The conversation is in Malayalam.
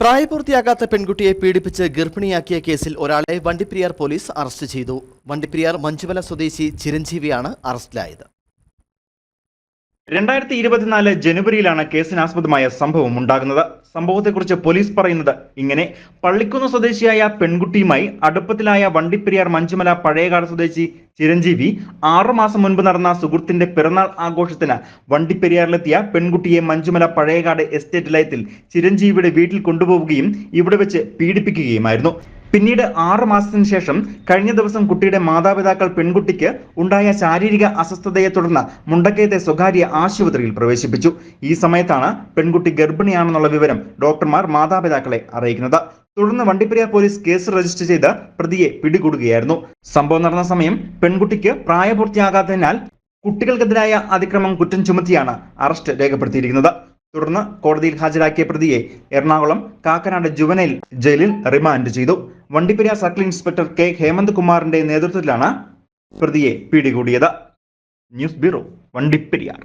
പ്രായപൂർത്തിയാകാത്ത പെൺകുട്ടിയെ പീഡിപ്പിച്ച് ഗർഭിണിയാക്കിയ കേസിൽ ഒരാളെ വണ്ടിപ്പെരിയാർ പോലീസ് അറസ്റ്റ് ചെയ്തു. വണ്ടിപ്പെരിയാർ മഞ്ചുവല സ്വദേശി ചിരഞ്ജീവിയാണ് അറസ്റ്റിലായത്. രണ്ടായിരത്തി ഇരുപത്തിനാല് ജനുവരിയിലാണ് കേസിനാസ്പദമായ സംഭവം ഉണ്ടാകുന്നത്. സംഭവത്തെക്കുറിച്ച് പോലീസ് പറയുന്നത് ഇങ്ങനെ. പള്ളിക്കുന്ന് സ്വദേശിയായ പെൺകുട്ടിയുമായി അടുപ്പത്തിലായ വണ്ടിപ്പെരിയാർ മഞ്ചുമല പഴയകാട് സ്വദേശി ചിരഞ്ജീവി ആറുമാസം മുൻപ് നടന്ന സുഹൃത്തിന്റെ പിറന്നാൾ ആഘോഷത്തിന് വണ്ടിപ്പെരിയാറിലെത്തിയ പെൺകുട്ടിയെ മഞ്ചുമല പഴയകാട് എസ്റ്റേറ്റ് ലയത്തിൽ ചിരഞ്ജീവിയുടെ വീട്ടിൽ കൊണ്ടുപോവുകയും ഇവിടെ വെച്ച് പീഡിപ്പിക്കുകയുമായിരുന്നു. പിന്നീട് ആറ് മാസത്തിന് ശേഷം കഴിഞ്ഞ ദിവസം കുട്ടിയുടെ മാതാപിതാക്കൾ പെൺകുട്ടിക്ക് ഉണ്ടായ ശാരീരിക അസ്വസ്ഥതയെ തുടർന്ന് മുണ്ടക്കയത്തെ സ്വകാര്യ ആശുപത്രിയിൽ പ്രവേശിപ്പിച്ചു. ഈ സമയത്താണ് പെൺകുട്ടി ഗർഭിണിയാണെന്നുള്ള വിവരം ഡോക്ടർമാർ മാതാപിതാക്കളെ അറിയിക്കുന്നത്. തുടർന്ന് വണ്ടിപ്പെരിയാർ പോലീസ് കേസ് രജിസ്റ്റർ ചെയ്ത് പ്രതിയെ പിടികൂടുകയായിരുന്നു. സംഭവം നടന്ന സമയം പെൺകുട്ടിക്ക് പ്രായപൂർത്തിയാകാത്തതിനാൽ കുട്ടികൾക്കെതിരായ അതിക്രമം കുറ്റം ചുമത്തിയാണ് അറസ്റ്റ് രേഖപ്പെടുത്തിയിരിക്കുന്നത്. തുടർന്ന് കോടതിയിൽ ഹാജരാക്കിയ പ്രതിയെ എറണാകുളം കാക്കനാട് ജുവനൈൽ ജയിലിൽ റിമാൻഡ് ചെയ്തു. Vandiperiyar circle inspector K. Hemanth കുമാറിന്റെ നേതൃത്വത്തിലാണ് പ്രതിയെ പിടികൂടിയത്. News bureau Vandiperiyar.